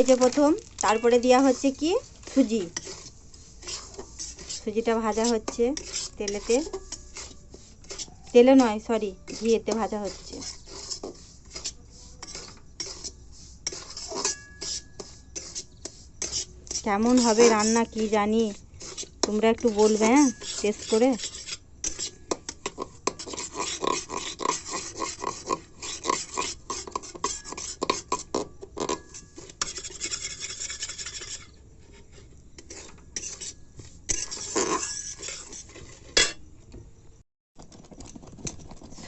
হয়েছে প্রথম। তারপরে দেওয়া হচ্ছে কি? সুজি। সুজিটা ভাজা হচ্ছে তেলেতে। তেলে নয় সরি ঘিয়েতে ভাজা হচ্ছে। কেমন হবে রান্না কি জানি? তোমরা একটু বলবে হ্যাঁ? টেস্ট করে।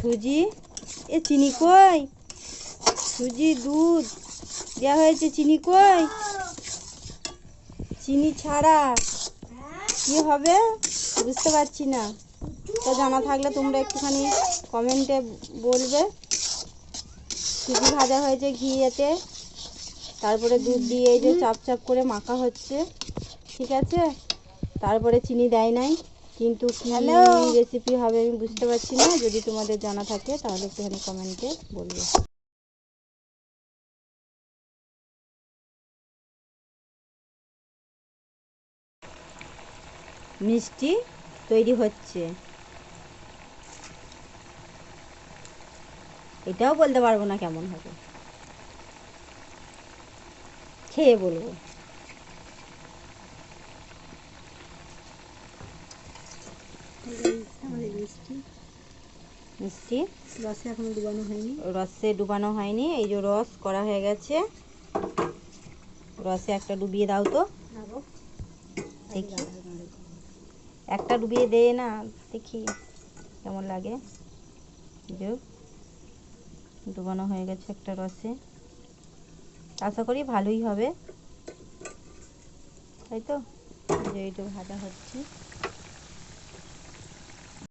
সুজি? এ চিনি কই? সুজি, দুধ। দেওয়া হয়েছে চিনি কই? চিনি ছাড়া। কি হবে? বুঝতে পারছি না। তো জানা থাকলে তোমরা একটুখানি কমেন্টে বলবে। সুজি ভাজা হয়েছে ঘি এতে তারপরে দুধ দিয়ে এই যে চাপ চাপ করে মাখা হচ্ছে। ঠিক আছে? তারপরে চিনি দেয় নাই। কিন্তু কি রেসিপি হবে আমি বুঝতে পারছি না। যদি তোমাদের জানা থাকে তাহলে একটুখানি কমেন্টে বলবে। মিষ্টি তৈরি হচ্ছে। এটাও বলতে পারব না কেমন হবে। খেয়ে বলব। মিষ্টি। রসে এখনও ডুবানো হয়নি। রসে ডুবানো হয়নি এই যে রস করা হয়ে গেছে। রসে একটা ডুবিয়ে দাও তো। দেখি। একটা ডুবিয়ে দে না দেখি কেমন লাগে। এই ডুবানো হয়ে গেছে একটা রসে। আশা করি ভালোই হবে। তাই তো? এই যে এইটা ভাজা হচ্ছে।